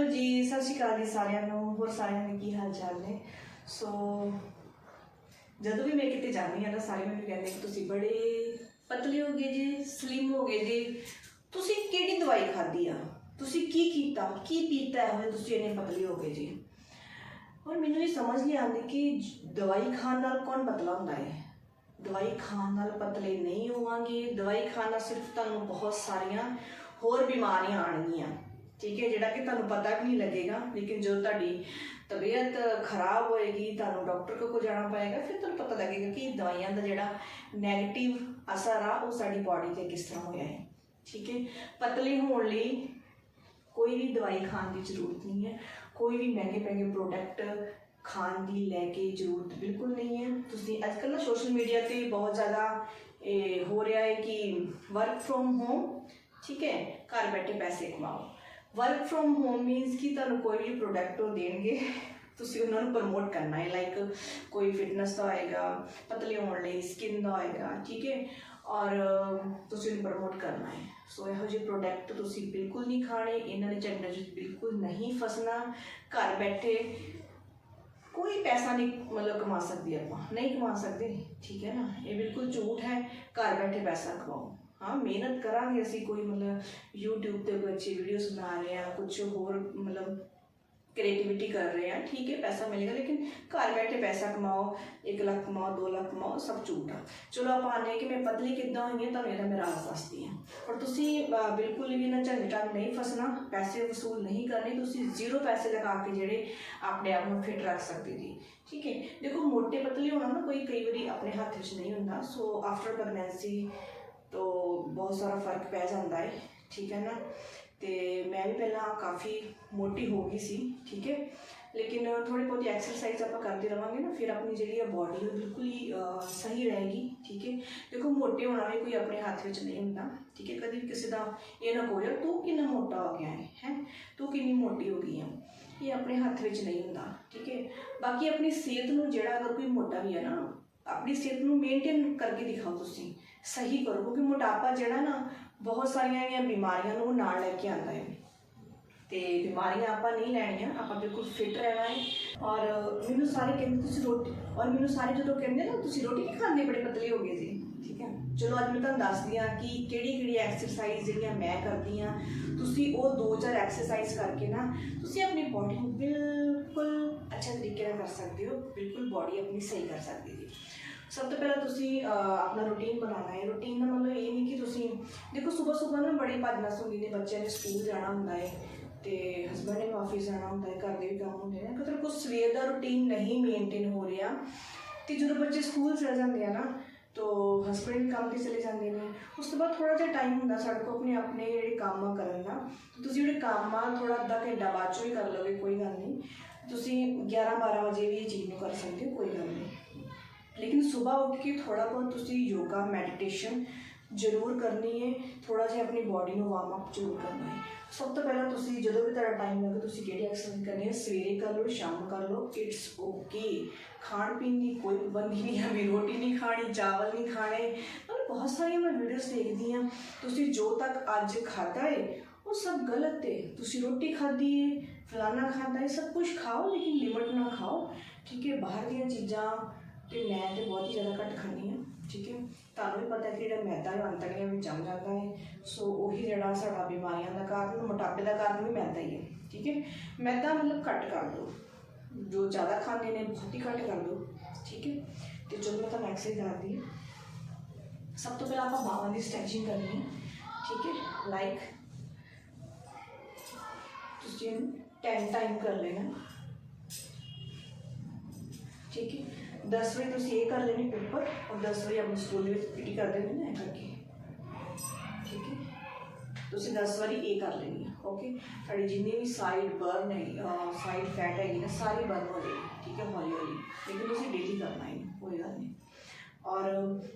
Hello ਜੀ, ਸਤਿ ਸ਼੍ਰੀ ਅਕਾਲ ਜੀ ਸਾਰਿਆਂ ਨੂੰ, ਹੋਰ ਸਾਰਿਆਂ ਦੇ ਕੀ ਹਾਲ ਚਾਲ ਨੇ? ਸੋ ਜਦੋਂ ਵੀ ਮੈਂ ਕਿਤੇ ਜਾਂਦੀ ਹਾਂ ਤਾਂ ਸਾਰੇ ਮੈਨੂੰ ਕਹਿੰਦੇ ਕਿ ਤੁਸੀਂ ਬੜੇ ਪਤਲੇ ਹੋ ਗਏ ਜੀ ਸਲਿਮ ਹੋ ਗਏ ਜੀ। ਤੁਸੀਂ ਕਿਹੜੀ ਦਵਾਈ ਖਾਧੀ ਆ? ਤੁਸੀਂ ਕੀ ਕੀਤਾ? ਕੀ ਪੀਤਾ ਹੈ? ਤੁਸੀਂ ਇੰਨੇ ਪਤਲੇ ਹੋ ਗਏ ਜੀ। ਔਰ ਮੈਨੂੰ ਇਹ ਸਮਝ ਨਹੀਂ ਆਉਂਦੀ ਕਿ ਦਵਾਈ ਖਾਣ ਨਾਲ ਕੌਣ ਪਤਲਾ ਹੁੰਦਾ ਹੈ? ਦਵਾਈ ਖਾਣ ਨਾਲ ਪਤਲੇ ਨਹੀਂ ਹੋਵਾਂਗੇ। ਦਵਾਈ ਖਾਣ ਨਾਲ ਸਿਰਫ ਤੁਹਾਨੂੰ ਬਹੁਤ ਸਾਰੀਆਂ ਹੋਰ ਬਿਮਾਰੀਆਂ ਆਣਗੀਆਂ ਠੀਕ ਹੈ, ਜਿਹੜਾ ਕਿ ਤੁਹਾਨੂੰ ਪਤਾ ਵੀ ਨਹੀਂ ਲੱਗੇਗਾ, ਲੇਕਿਨ ਜਦੋਂ ਤੁਹਾਡੀ ਤਬੀਅਤ ਖਰਾਬ ਹੋਏਗੀ, ਤੁਹਾਨੂੰ ਡਾਕਟਰ ਕੋਲ ਜਾਣਾ ਪਏਗਾ, ਫਿਰ ਤੁਹਾਨੂੰ ਪਤਾ ਲੱਗੇਗਾ ਕਿ ਦਵਾਈਆਂ ਦਾ ਜਿਹੜਾ 네ਗੇਟਿਵ ਅਸਰ ਆ, ਉਹ ਸਾਡੀ ਬਾਡੀ ਤੇ ਕਿਸ ਤਰ੍ਹਾਂ ਹੋਇਆ ਹੈ। ਠੀਕ ਹੈ, ਪਤਲੇ ਹੋਣ ਲਈ ਕੋਈ ਵੀ ਦਵਾਈ ਖਾਣ ਦੀ ਜ਼ਰੂਰਤ ਨਹੀਂ ਹੈ। ਕੋਈ ਵੀ ਮਹਿੰਗੇ ਮਹਿੰਗੇ ਪ੍ਰੋਡਕਟ ਖਾਣ ਦੀ ਲੈ ਕੇ ਜ਼ਰੂਰਤ ਬਿਲਕੁਲ ਨਹੀਂ ਹੈ। ਤੁਸੀਂ ਅੱਜ ਕੱਲ੍ਹ ਨਾ ਸੋਸ਼ਲ ਮੀਡੀਆ ਤੇ ਬਹੁਤ ਜ਼ਿਆਦਾ, ਇਹ ਹੋ ਰਿਹਾ ਹੈ ਕਿ ਵਰਕ ਫਰੋਮ ਹੋਮ ਠੀਕ ਹੈ, ਘਰ ਬੈਠੇ ਪੈਸੇ ਕਮਾਓ। ਵਰਕ ਫਰੋਮ ਹੋਮ ਮੀਨਸ ਕਿ ਤੁਹਾਨੂੰ ਕੋਈ ਵੀ ਪ੍ਰੋਡਕਟ ਉਹ ਦੇਣਗੇ ਤੁਸੀਂ ਉਹਨਾਂ ਨੂੰ ਪ੍ਰਮੋਟ ਕਰਨਾ ਹੈ ਲਾਈਕ ਕੋਈ ਫਿਟਨੈਸ ਦਾ ਹੋਏਗਾ ਪਤਲੇ ਹੋਣ ਲਈ ਸਕਿਨ ਦਾ ਹੋਏਗਾ ਠੀਕ ਹੈ ਔਰ ਤੁਸੀਂ ਉਹਨੂੰ ਪ੍ਰਮੋਟ ਕਰਨਾ ਹੈ ਸੋ ਇਹੋ ਜਿਹੇ ਪ੍ਰੋਡਕਟ ਤੁਸੀਂ ਬਿਲਕੁਲ ਨਹੀਂ ਖਾਣੇ ਇਹਨਾਂ ਦੇ ਝੰਡੇ 'ਚ ਬਿਲਕੁਲ ਨਹੀਂ ਫਸਣਾ ਘਰ ਬੈਠੇ ਕੋਈ ਪੈਸਾ ਨਹੀਂ ਮਤਲਬ ਕਮਾ ਸਕਦੇ ਆਪਾਂ ਨਹੀਂ ਕਮਾ ਸਕਦੇ ਠੀਕ ਹੈ ਨਾ ਇਹ ਬਿਲਕੁਲ ਝੂਠ ਹੈ ਘਰ ਬੈਠੇ ਪੈਸਾ ਕਮਾਓ ਹਾਂ, ਮਿਹਨਤ ਕਰਾਂਗੇ ਅਸੀਂ ਕੋਈ ਮਤਲਬ YouTube ਤੇ ਕੋਈ ਅੱਛੀ ਵੀਡੀਓਜ਼ ਬਣਾ ਰਹੇ ਹਾਂ ਕੁਝ ਹੋਰ ਮਤਲਬ ਕ੍ਰੀਏਟੀਵਿਟੀ ਕਰ ਰਹੇ ਹਾਂ, ਠੀਕ ਹੈ, ਪੈਸਾ ਮਿਲੇਗਾ, ਲੇਕਿਨ ਘਰ ਬੈਠੇ ਪੈਸਾ ਕਮਾਓ 1 ਲੱਖ ਕਮਾਓ 2 ਲੱਖ ਕਮਾਓ, ਸਭ ਝੂਠ ਆ। ਚਲੋ ਆਪਾਂ ਆਨੇ ਕਿ ਮੈਂ ਪਤਲੀ ਕਿੱਦਾਂ ਹੋਈ ਹਾਂ ਤੁਹਾਨੂੰ ਇਹਦਾ ਮੈਂ ਰਾਜ਼ ਦੱਸਦੀ ਹਾਂ। ਪਰ ਤੁਸੀਂ ਬਿਲਕੁਲ ਵੀ ਇਹਨਾਂ ਝੰਡਟਾਂ ਨਹੀਂ ਫਸਣਾ, ਪੈਸੇ ਵਸੂਲ ਨਹੀਂ ਕਰਨੇ, ਤੁਸੀਂ ਜ਼ੀਰੋ ਪੈਸੇ ਲਗਾ ਕੇ ਜਿਹੜੇ ਆਪਣੇ ਆਪ ਨੂੰ ਫਿਟ ਰੱਖ ਸਕਦੇ ਜੀ। ਠੀਕ ਹੈ, ਦੇਖੋ ਮੋਟੇ ਪਤਲੇ ਹੋਣਾ ਨਾ ਕੋਈ ਕਈ ਵਾਰੀ ਆਪਣੇ ਹੱਥ ਵਿੱਚ ਨਹੀਂ ਹੁੰਦਾ ਸੋ ਆਫਟਰ ਪ੍ਰੈਗਨੈਂਸੀ ਤੋਂ ਬਹੁਤ ਸਾਰਾ ਫ਼ਰਕ ਪੈ ਜਾਂਦਾ ਹੈ ਠੀਕ ਹੈ ਨਾ? ਤੇ ਮੈਂ ਵੀ ਪਹਿਲਾਂ ਕਾਫੀ ਮੋਟੀ ਹੋ ਗਈ ਸੀ, ਠੀਕ ਹੈ? ਲੇਕਿਨ ਥੋੜੀ ਬਹੁਤੀ ਐਕਸਰਸਾਈਜ਼ ਆਪਾਂ ਕਰਦੇ ਰਵਾਂਗੇ ਨਾ, ਫਿਰ ਆਪਣੀ ਜਿਹੜੀ ਆ ਬਾਡੀ ਉਹ ਬਿਲਕੁਲ ਹੀ ਸਹੀ ਰਹੇਗੀ, ਠੀਕ ਹੈ? ਦੇਖੋ ਮੋਟੇ ਹੋਣਾ ਵੀ ਕੋਈ ਆਪਣੇ ਹੱਥ ਵਿੱਚ ਨਹੀਂ ਹੁੰਦਾ, ਠੀਕ ਹੈ? ਕਦੇ ਵੀ ਕਿਸੇ ਦਾ ਇਹ ਨਾ ਕਹੋ ਯਾਰ ਤੂੰ ਕਿੰਨਾ ਮੋਟਾ ਹੋ ਗਿਆ ਹੈ ਹੈ? ਤੂੰ ਕਿੰਨੀ ਮੋਟੀ ਹੋ ਗਈ ਹੈ ਇਹ ਆਪਣੇ ਹੱਥ ਵਿੱਚ ਨਹੀਂ ਹੁੰਦਾ, ਠੀਕ ਹੈ? ਬਾਕੀ ਆਪਣੀ ਸਿਹਤ ਨੂੰ ਜਿਹੜਾ ਅਗਰ ਕੋਈ ਮੋਟਾ ਵੀ ਹੈ ਨਾ, ਆਪਣੀ ਸਿਹਤ ਨੂੰ ਮੇਨਟੇਨ ਕਰਕੇ ਦਿਖਾਓ ਤੁਸੀਂ ਸਹੀ ਕਰੋ, ਕਿਉਂਕਿ ਮੋਟਾਪਾ ਜਿਹੜਾ ਨਾ ਬਹੁਤ ਸਾਰੀਆਂ ਇਹ ਬਿਮਾਰੀਆਂ ਨੂੰ ਨਾਲ ਲੈ ਕੇ ਆਉਂਦਾ ਹੈ। ਤੇ ਬਿਮਾਰੀਆਂ ਆਪਾਂ ਨਹੀਂ ਲੈਣੀਆਂ, ਆਪਾਂ ਬਿਲਕੁਲ ਫਿਟ ਰਹਿਣਾ ਹੈ। ਔਰ ਮੈਨੂੰ ਸਾਰੇ ਕਹਿੰਦੇ ਤੁਸੀਂ ਰੋਟੀ, ਔਰ ਮੈਨੂੰ ਸਾਰੇ ਜਦੋਂ ਕਹਿੰਦੇ ਨਾ ਤੁਸੀਂ ਰੋਟੀ ਨਹੀਂ ਖਾਂਦੇ, ਬੜੇ ਪਤਲੇ ਹੋ ਗਏ ਸੀ ਠੀਕ ਹੈ? ਚਲੋ ਅੱਜ ਮੈਂ ਤੁਹਾਨੂੰ ਦੱਸਦੀ ਹਾਂ ਕਿ ਕਿਹੜੀ ਕਿਹੜੀ ਐਕਸਰਸਾਈਜ਼ ਜਿਹੜੀਆਂ ਮੈਂ ਕਰਦੀ ਹਾਂ। ਤੁਸੀਂ ਉਹ ਦੋ ਚਾਰ ਐਕਸਰਸਾਈਜ਼ ਕਰਕੇ ਨਾ ਤੁਸੀਂ ਆਪਣੀ ਬਾਡੀ ਨੂੰ ਬਿਲਕੁਲ ਅੱਛੇ ਤਰੀਕੇ ਨਾਲ ਕਰ ਸਕਦੇ ਹੋ, ਬਿਲਕੁਲ ਬਾਡੀ ਆਪਣੀ ਸਹੀ ਕਰ ਸਕਦੀ ਜੀ। ਸਭ ਤੋਂ ਪਹਿਲਾਂ ਤੁਸੀਂ ਆਪਣਾ ਰੂਟੀਨ ਬਣਾਉਣਾ ਹੈ। ਰੂਟੀਨ ਦਾ ਮਤਲਬ ਇਹ ਨਹੀਂ ਕਿ ਤੁਸੀਂ, ਦੇਖੋ ਸਵੇਰ ਸਵੇਰ ਨਾ ਬੜੀ ਭੱਜ ਨਸ ਹੁੰਦੀ ਨੇ ਬੱਚਿਆਂ ਨੇ ਸਕੂਲ ਜਾਣਾ ਹੁੰਦਾ ਹੈ ਤੇ ਹਸਬੰਡ ਨੇ ਆਫਿਸ ਜਾਣਾ ਹੁੰਦਾ ਹੈ, ਘਰ ਦੇ ਵੀ ਕੰਮ ਹੁੰਦੇ ਨੇ। ਮਤਲਬ ਕੋਈ ਸਵੇਰ ਦਾ ਰੂਟੀਨ ਨਹੀਂ ਮੇਨਟੇਨ ਹੋ ਰਿਹਾ। ਤੇ ਜਦੋਂ ਬੱਚੇ ਸਕੂਲ ਚਲੇ ਜਾਂਦੇ ਆ ਨਾ, ਤੋ ਹਸਬੰਡ ਵੀ ਕੰਮ ਤੇ ਚਲੇ ਜਾਂਦੇ ਨੇ। ਉਸ ਤੋਂ ਬਾਅਦ ਥੋੜਾ ਜਿਹਾ ਟਾਈਮ ਹੁੰਦਾ ਸਾਡੇ ਕੋਲ ਆਪਣੇ ਆਪਣੇ ਜਿਹੜੇ ਕੰਮ ਆ ਕਰਨ ਦਾ। ਤੁਸੀਂ ਜਿਹੜੇ ਕੰਮ ਆ ਥੋੜਾ ਅੱਧਾ ਘੰਟਾ ਬਾਅਦ ਚੋਂ ਹੀ ਕਰ ਲਓਗੇ, ਕੋਈ ਗੱਲ ਨਹੀਂ। ਤੁਸੀਂ 11 12 ਵਜੇ ਵੀ ਇਹ ਚੀਜ਼ ਨੂੰ ਕਰ ਸਕਦੇ ਹੋ, ਕੋਈ ਗੱਲ ਨਹੀਂ। ਲੇਕਿਨ ਸਵੇਰ ਉੱਠ ਕੇ ਥੋੜਾ ਬਹੁਤ ਤੁਸੀਂ ਯੋਗਾ ਮੈਡੀਟੇਸ਼ਨ ਜ਼ਰੂਰ ਕਰਨੀ ਹੈ ਥੋੜਾ ਜਿਹਾ ਆਪਣੀ ਬਾਡੀ ਨੂੰ ਵਾਰਮ ਅਪ ਜ਼ਰੂਰ ਕਰਨਾ ਹੈ ਸਭ ਤੋਂ ਪਹਿਲਾਂ ਤੁਸੀਂ ਜਦੋਂ ਵੀ ਤੁਹਾਡਾ ਟਾਈਮ ਲੱਗੇ ਤੁਸੀਂ ਕਿਹੜੀ ਐਕਸਰਸਾਈਜ਼ ਕਰਨੀ ਹੈ ਸਵੇਰੇ ਕਰ ਲਓ ਸ਼ਾਮ ਨੂੰ ਕਰ ਲਓ ਇਟਸ ਓਕੇ ਖਾਣ ਪੀਣ ਦੀ ਕੋਈ ਪਾਬੰਦੀ ਨਹੀਂ ਹੈ ਵੀ ਰੋਟੀ ਨਹੀਂ ਖਾਣੀ ਚਾਵਲ ਨਹੀਂ ਖਾਣੇ ਮਤਲਬ ਬਹੁਤ ਸਾਰੀਆਂ ਮੈਂ ਵੀਡੀਓਜ਼ ਦੇਖਦੀ ਹਾਂ ਤੁਸੀਂ ਜੋ ਤੱਕ ਅੱਜ ਖਾਧਾ ਹੈ ਉਹ ਸਭ ਗਲਤ ਹੈ ਤੁਸੀਂ ਰੋਟੀ ਖਾਧੀ ਹੈ ਫਲਾਨਾ ਖਾਧਾ ਹੈ ਸਭ ਕੁਝ ਖਾਓ ਲੇਕਿਨ ਲਿਮਟ ਨਾਲ ਖਾਓ ਠੀਕ ਹੈ ਬਾਹਰ ਦੀਆਂ ਚੀਜ਼ਾਂ ਤੇ ਮੈਂ ਤੇ ਬਹੁਤ ਹੀ ਜ਼ਿਆਦਾ ਘੱਟ ਖਾਂਦੀ ਹਾਂ ਠੀਕ ਹੈ ਤੁਹਾਨੂੰ ਵੀ ਪਤਾ ਹੈ ਕਿ ਜਿਹੜਾ ਮੈਦਾ ਹੈ ਉਹ ਅੰਤੜੀਆਂ ਵਿੱਚ ਜੰਮ ਜਾਂਦਾ ਹੈ ਸੋ ਉਹੀ ਜਿਹੜਾ ਸਾਡਾ ਬਿਮਾਰੀਆਂ ਦਾ ਕਾਰਨ ਮੋਟਾਪੇ ਦਾ ਕਾਰਨ ਵੀ ਮੈਦਾ ਹੀ ਹੈ ਠੀਕ ਹੈ ਮੈਦਾ ਮਤਲਬ ਘੱਟ ਕਰ ਦਿਓ ਜੋ ਜ਼ਿਆਦਾ ਖਾਂਦੇ ਨੇ ਬਹੁਤ ਹੀ ਘੱਟ ਕਰ ਦਿਓ ਠੀਕ ਹੈ ਤੇ ਚਲੋ ਮੈਂ ਤੁਹਾਨੂੰ ਐਕਸਰਸਾਈਜ਼ ਦੱਸਦੀ ਹਾਂ ਸਭ ਤੋਂ ਪਹਿਲਾਂ ਆਪਾਂ ਬਾਹਾਂ ਦੀ ਸਟ੍ਰੈਚਿੰਗ ਕਰਨੀ ਹੈ ਠੀਕ ਹੈ ਲਾਈਕ ਤੁਸੀਂ ਇਹਨੂੰ 10 ਟਾਈਮ ਕਰ ਲੈਣਾ ਠੀਕ ਹੈ 10 ਵਾਰੀ ਤੁਸੀਂ ਇਹ ਕਰ ਲੈਣੀ ਉੱਪਰ ਔਰ 10 ਵਾਰੀ ਆਪਣੀ ਸਟੂਲ ਵਿੱਚ ਪਿੱਟੀ ਕਰ ਦੇਣੀ ਨਾ ਇਹ ਕਰਕੇ ਠੀਕ ਹੈ ਤੁਸੀਂ 10 ਵਾਰੀ ਇਹ ਕਰ ਲੈਣੀ ਹੈ ਓਕੇ ਤੁਹਾਡੀ ਜਿੰਨੀ ਵੀ ਸਾਈਡ ਬਰਨ ਹੈ ਸਾਈਡ ਫੈਟ ਹੈਗੀ ਨਾ ਸਾਰੀ ਬਰਨ ਹੋ ਜਾਏਗੀ ਠੀਕ ਹੈ ਹੌਲੀ ਹੌਲੀ ਲੇਕਿਨ ਤੁਸੀਂ ਡੇਲੀ ਕਰਨਾ ਹੈ ਕੋਈ ਗੱਲ ਨਹੀਂ ਔਰ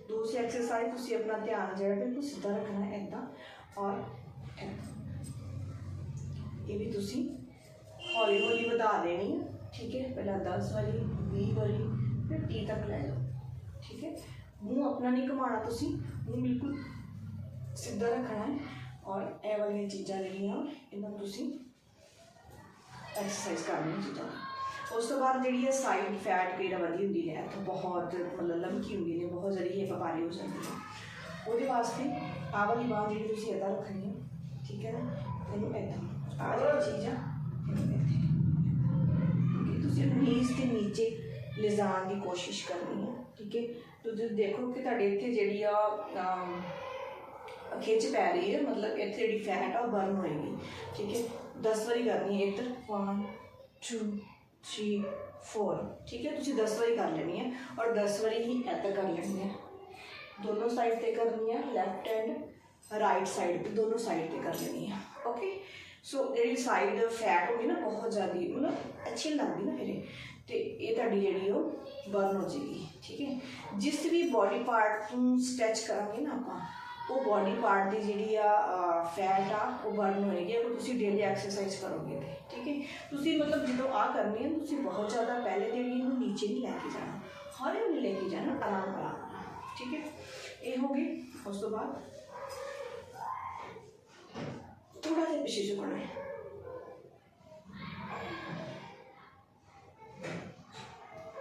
ਦੂਸਰੀ ਐਕਸਰਸਾਈਜ਼ ਤੁਸੀਂ ਆਪਣਾ ਧਿਆਨ ਜਿਹੜਾ ਬਿਲਕੁਲ ਸਿੱਧਾ ਰੱਖਣਾ ਹੈ ਇੱਦਾਂ ਔਰ ਇੱਦਾਂ ਇਹ ਵੀ ਤੁਸੀਂ ਹੌਲੀ ਹੌਲੀ ਵਧਾ ਦੇਣੀ ਹੈ ਠੀਕ ਹੈ ਪਹਿਲਾਂ 10 ਵਾਰੀ 20 ਵਾਰੀ ਫਿਰ 30 ਤੱਕ ਲੈ ਜਾਓ ਠੀਕ ਹੈ ਮੂੰਹ ਆਪਣਾ ਨਹੀਂ ਘੁਮਾਉਣਾ ਤੁਸੀਂ ਮੂੰਹ ਬਿਲਕੁਲ ਸਿੱਧਾ ਰੱਖਣਾ ਹੈ ਔਰ ਇਹ ਵਾਲੀਆਂ ਚੀਜ਼ਾਂ ਜਿਹੜੀਆਂ ਇਹਨਾਂ ਨੂੰ ਤੁਸੀਂ ਐਕਸਰਸਾਈਜ਼ ਕਰਨੀ ਚੀਜ਼ਾਂ ਦੀ। ਉਸ ਤੋਂ ਬਾਅਦ ਜਿਹੜੀ ਹੈ ਸਾਈਡ ਫੈਟ ਕਿਹੜਾ ਵਧੀ ਹੁੰਦੀ ਹੈ ਤਾਂ ਬਹੁਤ ਮਤਲਬ ਲੰਕੀ ਹੁੰਦੀ ਨੇ ਬਹੁਤ ਜਿਹੜੀ ਹੈ ਵਪਾਰੀ ਹੋ ਜਾਂਦੀ ਹੈ ਉਹਦੇ ਵਾਸਤੇ ਆਹ ਵਾਲੀ ਬਾਂਹ ਜਿਹੜੀ ਤੁਸੀਂ ਇੱਦਾਂ ਰੱਖਣੀ ਹੈ ਠੀਕ ਹੈ ਨਾ ਇਹਨੂੰ ਇੱਦਾਂ ਆਹ ਜਿਹੜੀ ਚੀਜ਼ ਆ ਇਹਨੂੰ ਇੱਥੇ ਕਿ ਤੁਸੀਂ ਨੀਜ਼ ਦੇ ਨੀਚੇ ਲਿਜਾਣ ਦੀ ਕੋਸ਼ਿਸ਼ ਕਰਨੀ ਹੈ ਠੀਕ ਹੈ ਤੁਸੀਂ ਦੇਖੋ ਕਿ ਤੁਹਾਡੇ ਇੱਥੇ ਜਿਹੜੀ ਆ ਅਮ, ਖਿੱਚ ਪੈ ਰਹੀ ਹੈ ਮਤਲਬ ਇੱਥੇ ਜਿਹੜੀ ਫੈਟ ਆ ਉਹ ਬਰਨ ਹੋਏਗੀ ਠੀਕ ਹੈ 10 ਵਾਰੀ ਕਰਨੀ ਹੈ ਇੱਧਰ 1 2 3 4 ਠੀਕ ਹੈ ਤੁਸੀਂ 10 ਵਾਰੀ ਕਰ ਲੈਣੀ ਹੈ ਔਰ 10 ਵਾਰੀ ਹੀ ਇੱਧਰ ਕਰ ਲੈਣੀ ਹੈ ਦੋਨੋਂ ਸਾਈਡ ਤੇ ਕਰਨੀ ਹੈ ਲੈਫਟ ਐਂਡ ਰਾਈਟ ਸਾਈਡ ਤੇ ਦੋਨੋਂ ਸਾਈਡ ਤੇ ਕਰ ਲੈਣੀ ਹੈ ਓਕੇ ਸੋ ਜਿਹੜੀ ਸਾਈਡ ਫੈਟ ਹੋਗੀ ਨਾ ਬਹੁਤ ਜ਼ਿਆਦਾ ਮਤਲਬ ਅੱਛੀ ਨੀ ਲੱਗਦੀ ਨਾ ਫਿਰ ਤੇ ਇਹ ਤੁਹਾਡੀ ਜਿਹੜੀ ਉਹ ਬਰਨ ਹੋ ਜਾਏਗੀ ਠੀਕ ਹੈ ਜਿਸ ਵੀ ਬਾਡੀ ਪਾਰਟ ਨੂੰ ਸਟ੍ਰੈਚ ਕਰਾਂਗੇ ਨਾ ਆਪਾਂ ਉਹ ਬਾਡੀ ਪਾਰਟ ਦੀ ਜਿਹੜੀ ਆ ਫੈਟ ਆ ਉਹ ਬਰਨ ਹੋਏਗੀ ਅਗਰ ਤੁਸੀਂ ਡੇਲੀ ਐਕਸਰਸਾਈਜ਼ ਕਰੋਗੇ ਤੇ ਠੀਕ ਹੈ ਤੁਸੀਂ ਮਤਲਬ ਜਦੋਂ ਆ ਕਰਨੀ ਹੈ ਤੁਸੀਂ ਬਹੁਤ ਜ਼ਿਆਦਾ ਪਹਿਲੇ ਜਿਹੜੀ ਇਹਨੂੰ ਨੀਚੇ ਨਹੀਂ ਲੈ ਕੇ ਜਾਣਾ ਹੌਲੀ ਹੌਲੀ ਲੈ ਕੇ ਜਾਣਾ ਆਰਾਮ ਆਰਾਮ ਨਾਲ ਠੀਕ ਹੈ ਇਹ ਹੋ ਗਈ ਉਸ ਤੋਂ ਬਾਅਦ थोड़ा सा पीछे झुकना है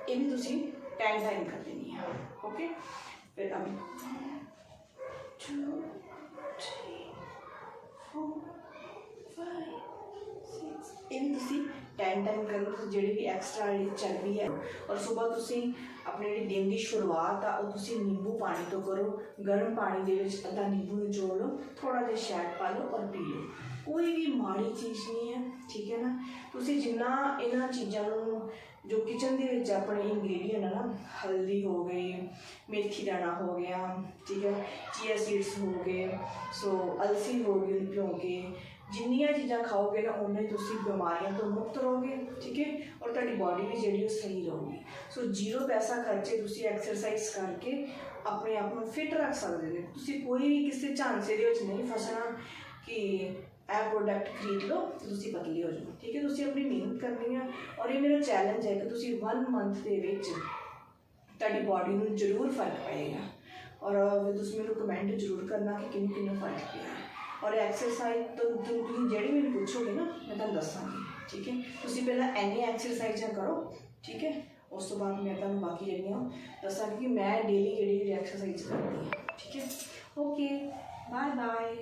ये भी दूसरी टैग साइन कर देनी है ओके फिर हम two three four five six ये भी दूसरी ਟਾਈਮ ਟਾਈਮ ਕਰੋ ਤੁਸੀਂ ਜਿਹੜੀ ਵੀ ਐਕਸਟਰਾ ਜਿਹੜੀ ਚਰਬੀ ਹੈ, ਔਰ ਸਵੇਰ ਤੁਸੀਂ ਆਪਣੀ ਜਿਹੜੀ ਦਿਨ ਦੀ ਸ਼ੁਰੂਆਤ ਆ, ਉਹ ਤੁਸੀਂ ਨਿੰਬੂ ਪਾਣੀ ਤੋਂ ਕਰੋ, ਗਰਮ ਪਾਣੀ ਦੇ ਵਿੱਚ ਅੱਧਾ ਨਿੰਬੂ ਨਿਚੋੜ ਲਓ ਥੋੜਾ ਜਿਹਾ ਸ਼ਹਿਦ ਪਾ ਲਓ ਔਰ ਪੀ ਲਓ। ਕੋਈ ਵੀ ਮਾੜੀ ਚੀਜ਼ ਨਹੀਂ ਹੈ, ਠੀਕ ਹੈ ਨਾ? ਤੁਸੀਂ ਜਿੰਨਾ ਇਹਨਾਂ ਚੀਜ਼ਾਂ ਨੂੰ, ਜੋ ਕਿਚਨ ਦੇ ਵਿੱਚ ਆਪਣੇ ਇੰਗਰੀਡੀਅੰਟ ਆ ਨਾ, ਹਲਦੀ ਹੋ ਗਈ, ਮੇਥੀ ਦਾਣਾ ਹੋ ਗਿਆ, ਠੀਕ ਹੈ ਚੀਆ ਸੀਡਸ ਹੋ ਗਏ ਸੋ ਅਲਸੀ ਹੋ ਗਈ ਉਹਨੂੰ ਭਿਉਂ ਕੇ ਜਿੰਨੀਆਂ ਚੀਜ਼ਾਂ ਖਾਓਗੇ ਨਾ ਉਨੇ ਹੀ ਤੁਸੀਂ ਬਿਮਾਰੀਆਂ ਤੋਂ ਮੁਕਤ ਰਹੋਗੇ, ਠੀਕ ਹੈ? ਔਰ ਤੁਹਾਡੀ ਬਾਡੀ ਵੀ ਜਿਹੜੀ ਉਹ ਸਹੀ ਰਹੂਗੀ। ਸੋ ਜ਼ੀਰੋ ਪੈਸਾ ਖਰਚੇ ਤੁਸੀਂ ਐਕਸਰਸਾਈਜ਼ ਕਰਕੇ ਆਪਣੇ ਆਪ ਨੂੰ ਫਿਟ ਰੱਖ ਸਕਦੇ ਨੇ ਤੁਸੀਂ ਕੋਈ ਵੀ ਕਿਸੇ ਝਾਂਸੇ ਦੇ ਵਿੱਚ ਨਹੀਂ ਫਸਣਾ ਕਿ ਇਹ ਪ੍ਰੋਡਕਟ ਖਰੀਦ ਲਓ ਤੇ ਤੁਸੀਂ ਪਤਲੇ ਹੋ ਜਾਓ, ਠੀਕ ਹੈ? ਤੁਸੀਂ ਆਪਣੀ ਮਿਹਨਤ ਕਰਨੀ ਹੈ ਔਰ ਇਹ ਮੇਰਾ ਚੈਲੰਜ ਹੈ ਕਿ ਤੁਸੀਂ 1 ਮੰਥ ਦੇ ਵਿੱਚ ਤੁਹਾਡੀ ਬਾਡੀ ਨੂੰ ਜ਼ਰੂਰ ਫ਼ਰਕ ਪਏਗਾ। ਔਰ ਤੁਸੀਂ ਮੈਨੂੰ ਕਮੈਂਟ ਜ਼ਰੂਰ ਕਰਨਾ ਕਿ ਕਿੰਨੂੰ ਕਿੰਨੂੰ ਫ਼ਰਕ ਪਿਆ। और एक्सरसाइज तो तुम जेह्ड़ी मिगी पूछोगे ना मैं तुम दसा ठीक ऐ तुसी पैह्लें इन्नी एक्सरसाइजां करो ठीक है उस तो बाद मैं तुम बाकी जेह्ड़ियाँ दसा कि मैं डेली जी एक्सरसाइज करनी ऐ ठीक है ओके बाय बाय